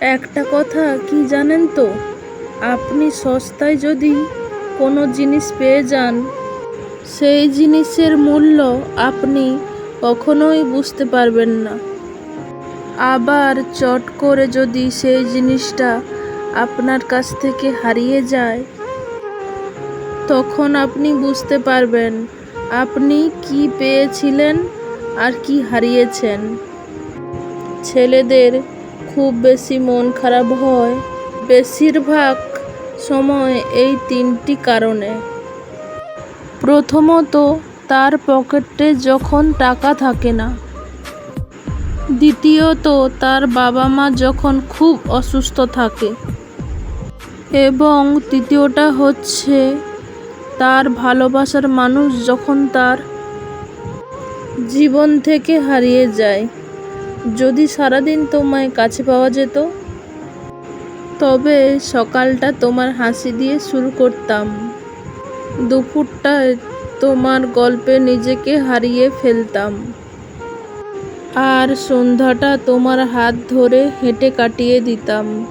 একটা কথা কি জানেন তো? আপনি সস্তায় যদি কোনো জিনিস পেয়ে যান, সেই জিনিসের মূল্য আপনি কখনোই বুঝতে পারবেন না। আবার চট করে যদি সেই জিনিসটা আপনার কাছ থেকে হারিয়ে যায়, তখন আপনি বুঝতে পারবেন আপনি কি পেয়েছিলেন আর কি হারিয়েছেন। ছেলেদের খুব বেশি মন খারাপ হয়। বেশিরভাগ সময় এই তিনটি কারণে। প্রথমত, তার পকেটে যখন টাকা থাকে না। দ্বিতীয়ত, তার বাবা মা যখন খুব অসুস্থ থাকে। এবং তৃতীয়টা হচ্ছে, তার ভালোবাসার মানুষ যখন তার জীবন থেকে হারিয়ে যায়। যদি সারাদিন তোমায় কাছে পাওয়া যেত, তবে সকালটা তোমার হাসি দিয়ে শুরু করতাম। দুপুরটায় তোমার গল্পে নিজেকে হারিয়ে ফেলতাম। আর সন্ধ্যাটা তোমার হাত ধরে হেঁটে কাটিয়ে দিতাম।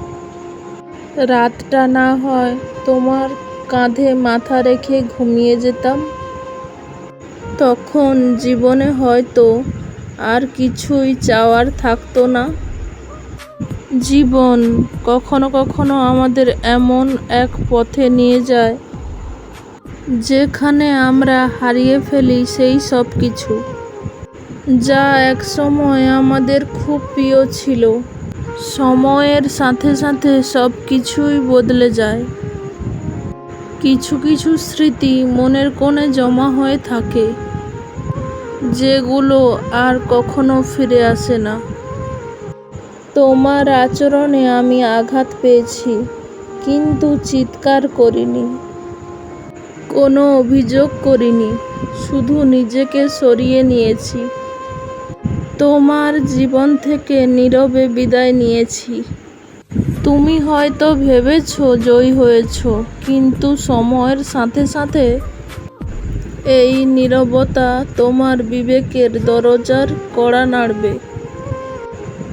রাতটা না হয় তোমার কাঁধে মাথা রেখে ঘুমিয়ে যেতাম। তখন জীবনে হয়তো আর কিছুই চাওয়ার থাকতো না। জীবন কখনো কখনো আমাদের এমন এক পথে নিয়ে যায়, যেখানে আমরা হারিয়ে ফেলি সেই সব কিছু, যা এক সময় আমাদের খুব প্রিয় ছিল। সময়ের সাথে সাথে সব কিছুই বদলে যায়। কিছু কিছু স্মৃতি মনের কোণে জমা হয়ে থাকে। যেগুলো আর কখনো ফিরে আসে না। তোমার আচরণে আমি আঘাত পেয়েছি, কিন্তু চিৎকার করিনি। কোনো অভিযোগ করিনি, শুধু নিজেকে সরিয়ে নিয়েছি। তোমার জীবন থেকে নীরবে বিদায় নিয়েছি। তুমি হয়তো ভেবেছ জয়ী হয়েছ, কিন্তু সময়ের সাথে সাথে এই নীরবতা তোমার বিবেকের দরজার কড়া নাড়বে।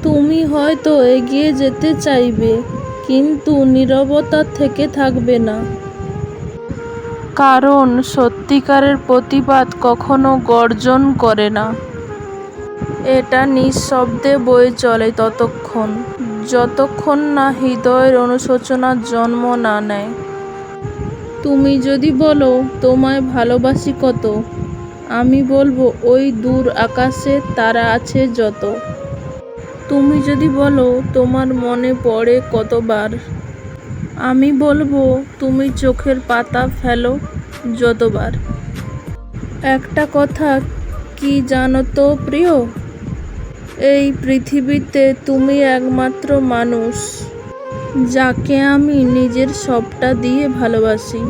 তুমি হয়তো এগিয়ে যেতে চাইবে, কিন্তু নীরবতা থেকে থাকবে না। কারণ সত্যিকারের প্রতিবাদ কখনো গর্জন করে না। এটা নিঃশব্দে বয়ে চলে ততক্ষণ, যতক্ষণ না হৃদয়ের অনুশোচনার জন্ম না নেয়। তুমি যদি বলো তোমায় ভালোবাসি কত, আমি বলব ওই দূর আকাশে তারা আছে যত। তুমি যদি বলো তোমার মনে পড়ে কতবার, আমি বলব তুমি চোখের পাতা ফেলো যতবার। একটা কথা কি জানো তো প্রিয়? এই পৃথিবীতে তুমি একমাত্র মানুষ। যাকে আমি নিজের সবটা দিয়ে ভালোবাসি।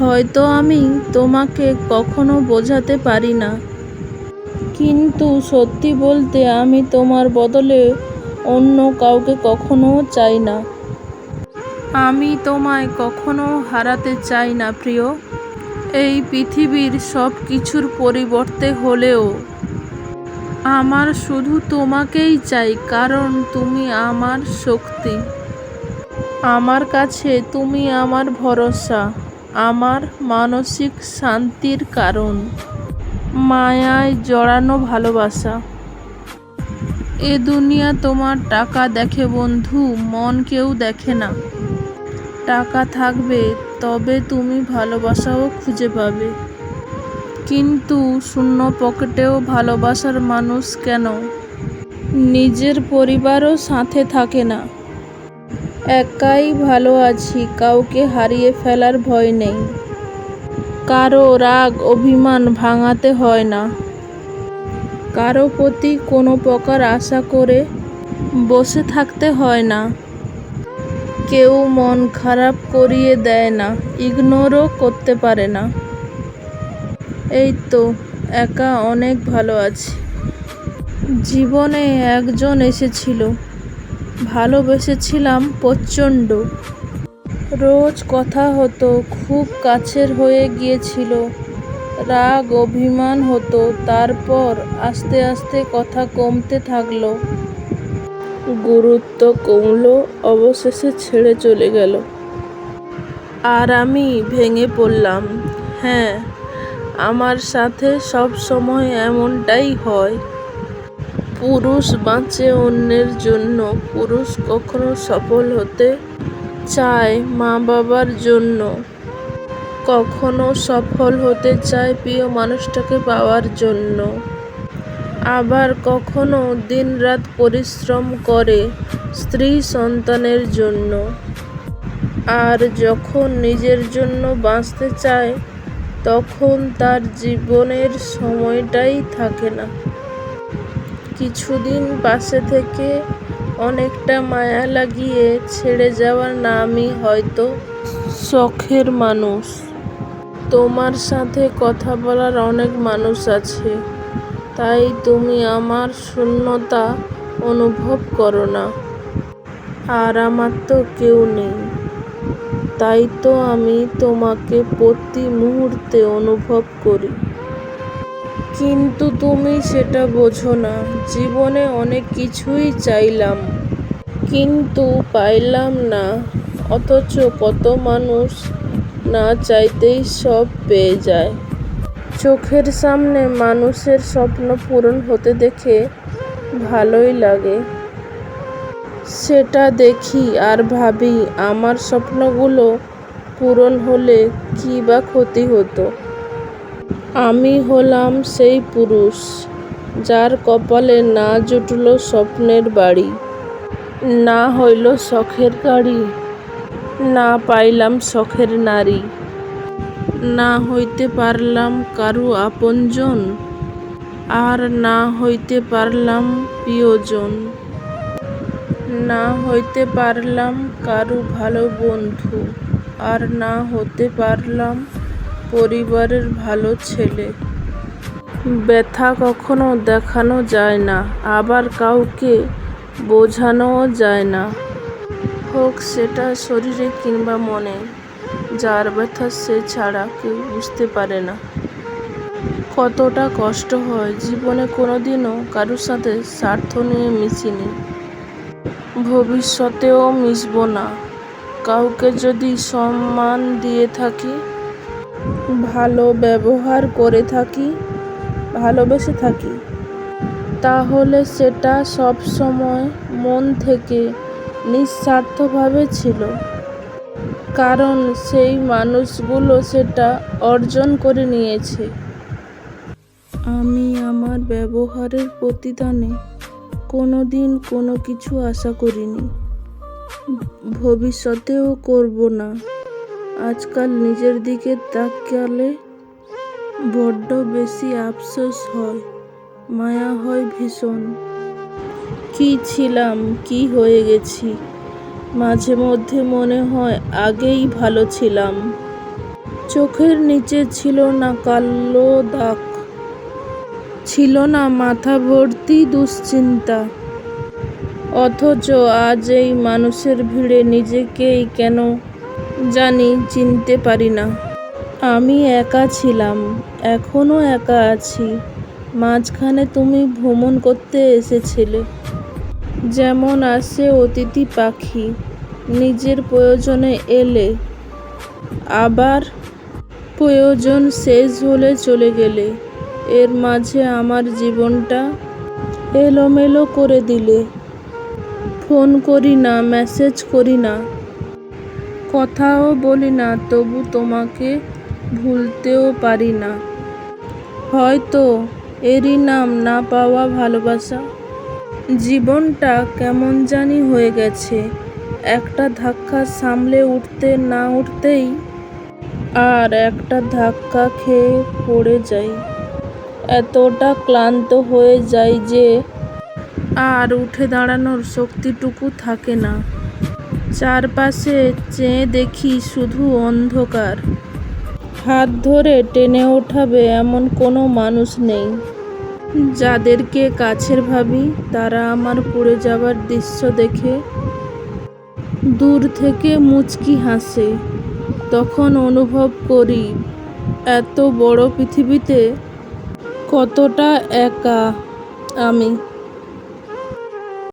হয়তো আমি তোমাকে কখনো বোঝাতে পারি না। কিন্তু সত্যি বলতে আমি তোমার বদলে অন্য কাউকে কখনো চাই না। আমি তোমায় কখনো হারাতে চাই না, প্রিয়। এই পৃথিবীর সব কিছুর পরিবর্তে হলেও আমার শুধু তোমাকেই চাই, কারণ তুমি আমার শক্তি। আমার কাছে তুমি আমার ভরসা, আমার মানসিক শান্তির কারণ। মায়ায় জড়ানো ভালোবাসা। এ দুনিয়া তোমার টাকা দেখে বন্ধু, মন কেউ দেখে না। টাকা থাকবে, তবে তুমি ভালোবাসাও খুঁজে পাবে। কিন্তু শূন্য পকেটেও ভালোবাসার মানুষ কেন? নিজের পরিবারও সাথে থাকে না। একাই ভালো আছি, কাউকে হারিয়ে ফেলার ভয় নেই। কারও রাগ, অভিমান ভাঙাতে হয় না। কারও প্রতি কোনো প্রকার আশা করে বসে থাকতে হয় না। কেউ মন খারাপ করিয়ে দেয় না, ইগনোরও করতে পারে না। এই তো, একা অনেক ভালো আছি। জীবনে একজন এসেছিল। ভালোবেসেছিলাম প্রচণ্ড। রোজ কথা হতো, খুব কাছের হয়ে গিয়েছিল। রাগ, অভিমান হতো, তারপর আস্তে আস্তে কথা কমতে থাকল। গুরুত্ব কমলো, অবশেষে ছেড়ে চলে গেল। আর আমি ভেঙে পড়লাম। হ্যাঁ আমার সাথে সব সময় এমনটাই হয়। পুরুষ বাঁচে অন্যের জন্য, পুরুষ কখনো সফল হতে চায় মা বাবার জন্য। কখনো সফল হতে চায় প্রিয় মানুষটাকে পাওয়ার জন্য। আবার কখনো দিনরাত পরিশ্রম করে স্ত্রী সন্তানের জন্য। আর যখন নিজের জন্য বাঁচতে চায়, তখন তার জীবনের সময়টাই থাকে না। কিছুদিন পাশে থেকে অনেকটা মায়া লাগিয়ে ছেড়ে যাওয়ার নামই হয়তো শখের মানুষ। তোমার সাথে কথা বলার অনেক মানুষ আছে। তাই তুমি আমার শূন্যতা অনুভব করো না। আর আমার তো কেউ নেই। তাই তো আমি তোমাকে প্রতি মুহূর্তে অনুভব করি। কিন্তু তুমি সেটা বোঝো না। জীবনে অনেক কিছুই চাইলাম, কিন্তু পাইলাম না। অথচ কত মানুষ না চাইতেই সব পেয়ে যায়। চোখের সামনে মানুষের স্বপ্ন পূরণ হতে দেখে ভালোই লাগে। সেটা দেখি আর ভাবি, আমার স্বপ্নগুলো পূরণ হলে কী বা ক্ষতি হতো? আমি হলাম সেই পুরুষ যার কপালে না জুটল স্বপ্নের বাড়ি, না হইল শখের গাড়ি, না পাইলাম শখের নারী, না হইতে পারলাম কারু আপনজন আর না হইতে পারলাম প্রিয়জন, না হইতে পারলাম কারু ভালো বন্ধু আর না হতে পারলাম পরিবারের ভালো ছেলে। ব্যথা কখনো দেখানো যায় না, আবার কাউকে বোঝানোও যায় না। হোক সেটা শরীরে কিংবা মনে, যার ব্যথা সে ছাড়া কেউ বুঝতে পারে না। কতটা কষ্ট হয়, জীবনে কোনো দিনও কারোর সাথে স্বার্থ নিয়ে মিশিনি। ভবিষ্যতেও মিশব না। কাউকে যদি সম্মান দিয়ে থাকি ভালো ব্যবহার করে থাকি, ভালোবেসে থাকি, তাহলে সেটা সব সময় মন থেকে নিঃস্বার্থভাবে ছিল। কারণ সেই মানুষগুলো সেটা অর্জন করে নিয়েছে। আমি আমার ব্যবহারের প্রতিদানে কোনো দিন কোনো কিছু আশা করিনি। ভবিষ্যতেও করব না। আজকাল নিজের দিকে তাকালে বড্ড বেশি আফসোস হয়, মায়া হয় ভীষণ। কি ছিলাম, কি হয়ে গেছি? মাঝে মধ্যে মনে হয় আগেই ভালো ছিলাম। চোখের নিচে ছিল না কালো দাগ, ছিল না মাথা ভর্তি দুশ্চিন্তা। অথচ আজ এই মানুষের ভিড়ে নিজেকেই কেন জানি, চিনতে পারি না। আমি একা ছিলাম এখনও একা আছি। মাঝখানে তুমি ভ্রমণ করতে এসেছিলে। যেমন আসে অতিথি পাখি, নিজের প্রয়োজনে এলে। আবার প্রয়োজন শেষ হলে চলে গেলে। এর মাঝে আমার জীবনটা এলোমেলো করে দিলে। ফোন করি না, মেসেজ করি না। কথাও বলি না, তবু তোমাকে ভুলতেও পারি না। হয়তো এরই নাম না পাওয়া ভালোবাসা। জীবনটা কেমন জানি হয়ে গেছে, একটা ধাক্কা সামলে উঠতে না উঠতেই আর একটা ধাক্কা খেয়ে পড়ে যাই। এতটা ক্লান্ত হয়ে যাই যে আর উঠে দাঁড়ানোর শক্তিটুকু থাকে না। চারপাশে চেয়ে দেখি শুধু অন্ধকার। হাত ধরে টেনে ওঠাবে এমন কোনো মানুষ নেই। যাদেরকে কাছের ভাবি, তারা আমার পড়ে যাবার দৃশ্য দেখে। দূর থেকে মুচকি হাসে। তখন অনুভব করি, এত বড় পৃথিবীতে কতটা একা আমি।